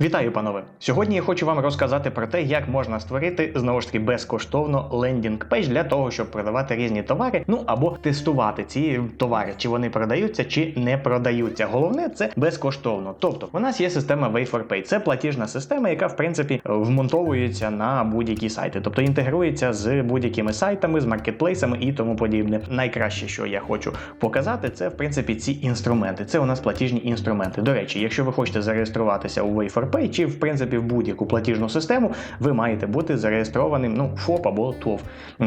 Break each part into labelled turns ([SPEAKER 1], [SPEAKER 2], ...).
[SPEAKER 1] Вітаю, панове! Сьогодні я хочу вам розказати про те, як можна створити знову ж таки безкоштовно лендінг пейдж для того, щоб продавати різні товари, ну або тестувати ці товари, чи вони продаються, чи не продаються. Головне це безкоштовно. Тобто, у нас є система Wait4Pay. Це платіжна система, яка в принципі вмонтовується на будь-які сайти, тобто інтегрується з будь-якими сайтами, з маркетплейсами і тому подібне. Найкраще, що я хочу показати, це в принципі ці інструменти. Це у нас платіжні інструменти. До речі, якщо ви хочете зареєструватися у Wait4Pay, чи в принципі в будь-яку платіжну систему, ви маєте бути зареєстрованим ну ФОП або ТОВ.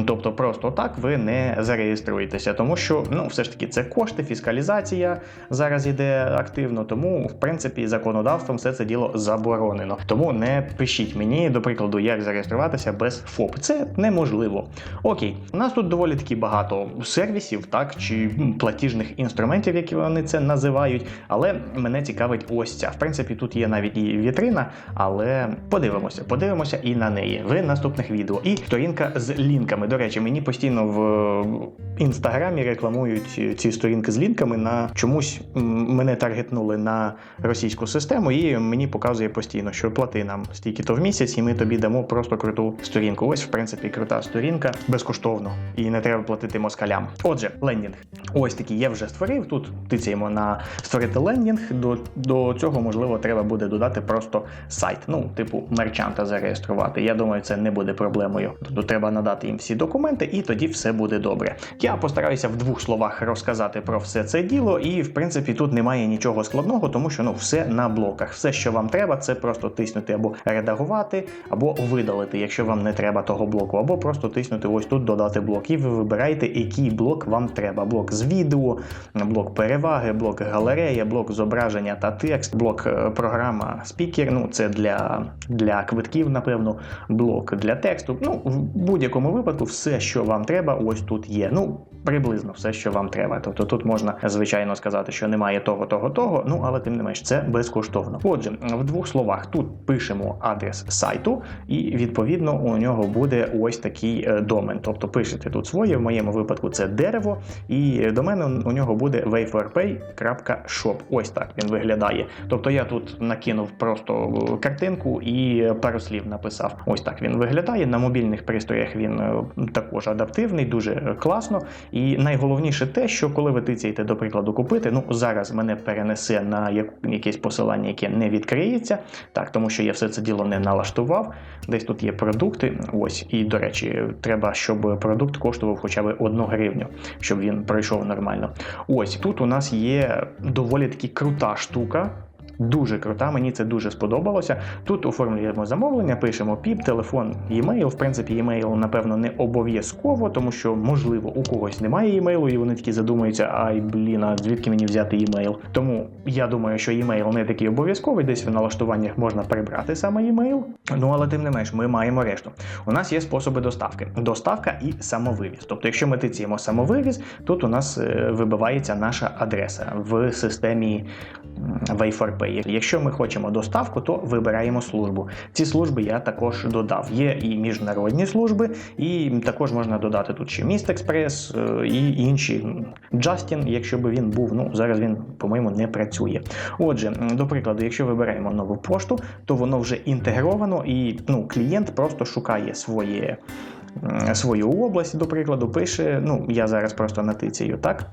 [SPEAKER 1] Тобто просто так ви не зареєструєтеся, тому що ну все ж таки це кошти, фіскалізація зараз іде активно. Тому в принципі законодавством все це діло заборонено. Тому не пишіть мені, до прикладу, як зареєструватися без ФОП. Це неможливо. Окей, у нас тут доволі таки багато сервісів, так чи платіжних інструментів, які вони це називають. Але мене цікавить ось ця. В принципі, тут є навіть і вітрина, але подивимося, подивимося і на неї в наступних відео. І сторінка з лінками. До речі, мені постійно в інстаграмі рекламують ці сторінки з лінками. На чомусь мене таргетнули на російську систему, і мені показує постійно, що плати нам стільки-то в місяць, і ми тобі дамо просто круту сторінку. Ось, в принципі, крута сторінка безкоштовно, і не треба платити москалям. Отже, лендінг. Ось такий я вже створив. Тут тицяємо на створити лендінг. До, до цього можливо треба буде додати просто сайт. Ну, типу мерчанта зареєструвати. Я думаю, це не буде проблемою. Тобто треба надати їм всі документи, і тоді все буде добре. Я постараюся в двох словах розказати про все це діло, і в принципі тут немає нічого складного, тому що ну все на блоках. Все, що вам треба, це просто тиснути або редагувати, або видалити, якщо вам не треба того блоку, або просто тиснути ось тут додати блок. І ви вибираєте, який блок вам треба. Блок з відео, блок переваги, блок галерея, блок зображення та текст, блок е, програма спікер. Ну це для, для квитків, напевно, блок для тексту. Ну, в будь-якому випадку, все, що вам треба, ось тут є. Ну, приблизно все, що вам треба. Тобто тут можна, звичайно, сказати, що немає того, того, того, ну але тим не менш, це безкоштовно. Отже, в двох словах тут пишемо адрес сайту, і відповідно у нього буде ось такий е, домен. Тобто пишете тут своє, в моєму випадку це дерево, і домен у нього буде wayforpay.shop. Ось так він виглядає. Тобто я тут накинув просто картинку і пару слів написав. Ось так він виглядає. На мобільних пристроях він е, також адаптивний, дуже класно. І найголовніше те, що коли ви тицяєте, до прикладу, купити, ну зараз мене перенесе на якесь посилання, яке не відкриється, так, тому що я все це діло не налаштував. Десь тут є продукти. Ось, і до речі, треба, щоб продукт коштував хоча б 1 гривню, щоб він пройшов нормально. Ось тут у нас є доволі таки крута штука. Дуже крута, мені це дуже сподобалося. Тут оформлюємо замовлення, пишемо піп, телефон, e-mail. В принципі, e-mail, напевно, не обов'язково, тому що, можливо, у когось немає e-mail, і вони такі задумуються, ай, блін, а звідки мені взяти e-mail? Тому я думаю, що e-mail не такий обов'язковий, десь в налаштуваннях можна прибрати саме e-mail. Ну але тим не менш, ми маємо решту. У нас є способи доставки: доставка і самовивіз. Тобто, якщо ми тиціємо самовивіз, тут у нас е, вибивається наша адреса в системі м, Way4Pay. Якщо ми хочемо доставку, то вибираємо службу. Ці служби я також додав. Є і міжнародні служби, і також можна додати тут ще Міст Експрес е, і інші. Justin, якщо би він був, ну зараз він, по-моєму, не працює. Отже, до прикладу, якщо вибираємо нову пошту, то воно вже інтегровано, і ну, клієнт просто шукає своє. Свою область, до прикладу, пише. Ну, я зараз просто натицяю, так?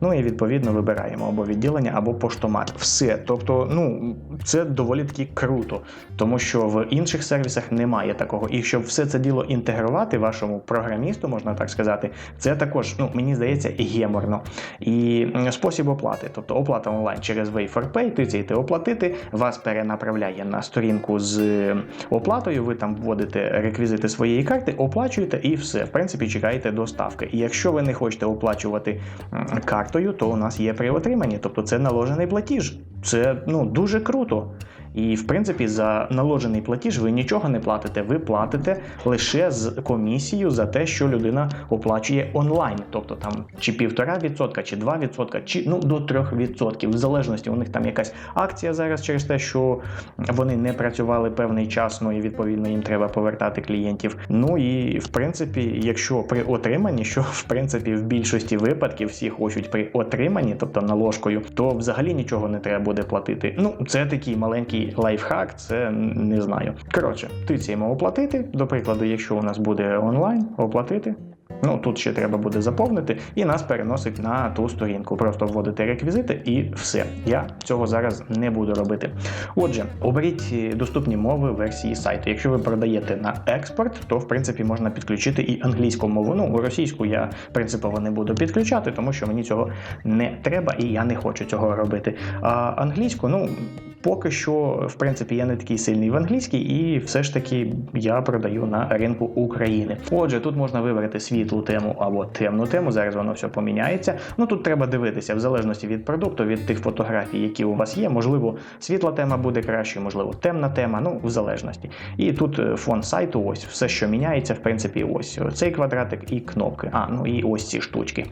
[SPEAKER 1] Ну і відповідно вибираємо або відділення, або поштомат. Все. Тобто, ну це доволі таки круто, тому що в інших сервісах немає такого. І щоб все це діло інтегрувати вашому програмісту, можна так сказати, це також, ну мені здається, геморно. І спосіб оплати, тобто оплата онлайн через Way4Pay, тицяєте оплатити, вас перенаправляє на сторінку з оплатою. Ви там вводите реквізити своєї карти, оплачуєте і все. В принципі, чекаєте доставки. І якщо ви не хочете оплачувати м, картою, то у нас є при отриманні, тобто це наложений платіж. Це ну дуже круто. І в принципі, за наложений платіж ви нічого не платите. Ви платите лише з комісією за те, що людина оплачує онлайн, тобто там чи півтора відсотка, чи два відсотка, чи ну до трьох відсотків. В залежності у них там якась акція зараз через те, що вони не працювали певний час, ну і відповідно їм треба повертати клієнтів. Ну і в принципі, якщо при отриманні, що в принципі в більшості випадків всі хочуть при отриманні, тобто наложкою, то взагалі нічого не треба буде платити. Ну це такий маленький лайфхак, це не знаю. Коротше, тицяємо оплатити. До прикладу, якщо у нас буде онлайн, оплатити. Ну тут ще треба буде заповнити, і нас переносить на ту сторінку. Просто вводите реквізити і все. Я цього зараз не буду робити. Отже, оберіть е, доступні мови версії сайту. Якщо ви продаєте на експорт, то в принципі можна підключити і англійську мову. Ну, російську я принципово не буду підключати, тому що мені цього не треба і я не хочу цього робити. А англійську, ну. Поки що, в принципі, я не такий сильний в англійській, і все ж таки я продаю на ринку України. Отже, тут можна вибрати світлу тему або темну тему. Зараз воно все поміняється. Ну тут треба дивитися в залежності від продукту, від тих фотографій, які у вас є. Можливо, світла тема буде кращою, можливо, темна тема. Ну в залежності. І тут е, фон сайту, ось все, що міняється, в принципі, ось цей квадратик і кнопки. А ну і ось ці штучки.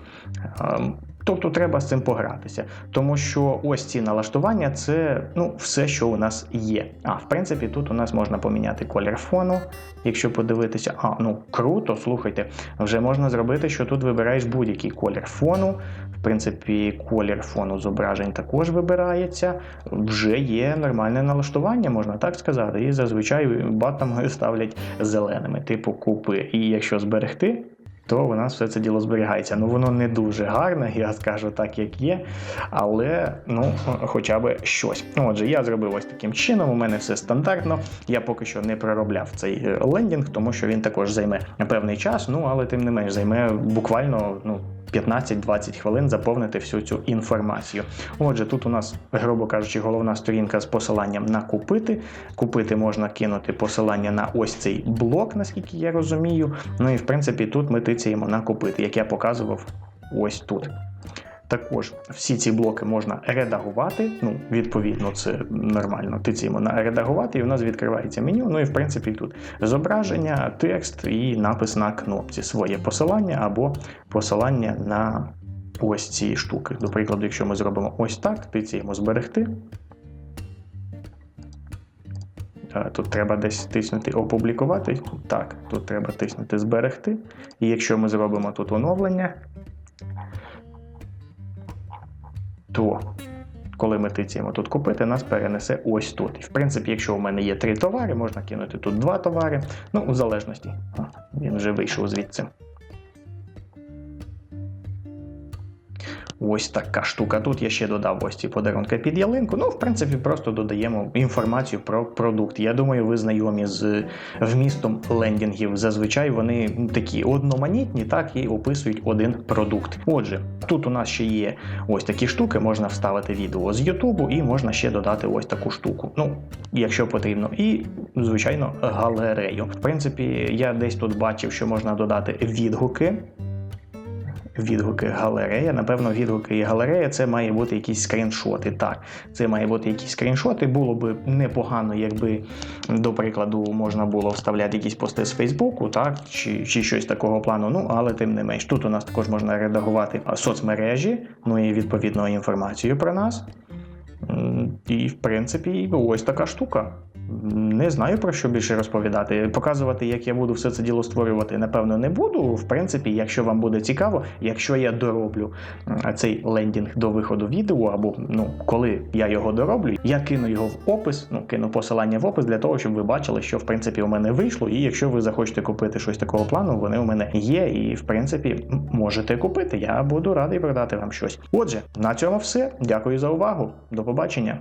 [SPEAKER 1] Тобто треба з цим погратися, тому що ось ці налаштування це ну все, що у нас є. А в принципі, тут у нас можна поміняти колір фону. Якщо подивитися, а ну круто, слухайте, вже можна зробити, що тут вибираєш будь-який колір фону. В принципі, колір фону зображень також вибирається. Вже є нормальне налаштування, можна так сказати. І зазвичай батами ставлять зеленими, типу купи. І якщо зберегти то у нас все це діло зберігається. Ну воно не дуже гарне, я скажу так, як є, але ну, хоча б щось. Ну, Отже, я зробив ось таким чином. У мене все стандартно. Я поки що не проробляв цей е, лендінг, тому що він також займе певний час. Ну але тим не менш займе буквально ну. 15-20 хвилин заповнити всю цю інформацію. Отже, тут у нас, грубо кажучи, головна сторінка з посиланням на купити. Купити можна кинути посилання на ось цей блок, наскільки я розумію. Ну і в принципі тут ми тицяємо на купити, як я показував ось тут. Також всі ці блоки можна редагувати. Ну, відповідно, це нормально. Тицяємо на редагувати, і у нас відкривається меню. Ну і в принципі тут зображення, текст і напис на кнопці, своє посилання або посилання на ось ці штуки. До прикладу, якщо ми зробимо ось так, ти тицяємо зберегти. Е, Тут треба десь тиснути опублікувати. Так, тут треба тиснути зберегти. І якщо ми зробимо тут оновлення, то коли ми тицяємо тут купити, нас перенесе ось тут. І в принципі, якщо у мене є три товари, можна кинути тут два товари. Ну, в залежності. Він вже вийшов звідси. Ось така штука. Тут я ще додав ось ці подарунки під ялинку. Ну, в принципі, просто додаємо інформацію про продукт. Я думаю, ви знайомі з вмістом лендінгів. Зазвичай вони такі одноманітні, так і описують один продукт. Отже, тут у нас ще є ось такі штуки, можна вставити відео з Ютубу і можна ще додати ось таку штуку. Ну, якщо потрібно, і звичайно галерею. В принципі, я десь тут бачив, що можна додати відгуки відгуки галерея. Напевно, відгуки і галерея це має бути якісь скріншоти. Так, це має бути якісь скріншоти. Було б непогано, якби, до прикладу, можна було вставляти якісь пости з Фейсбуку, так, чи, чи щось такого плану. Ну, але тим не менш, тут у нас також можна редагувати соцмережі, ну і відповідно інформацію про нас. І, в принципі, ось така штука. Не знаю про що більше розповідати. Показувати, як я буду все це діло створювати, напевно, не буду. В принципі, якщо вам буде цікаво, якщо я дороблю цей лендінг до виходу відео, або ну, коли я його дороблю, я кину його в опис, ну кину посилання в опис для того, щоб ви бачили, що в принципі у мене вийшло. І якщо ви захочете купити щось такого плану, вони у мене є, і в принципі можете купити. Я буду радий продати вам щось. Отже, на цьому все. Дякую за увагу. До побачення.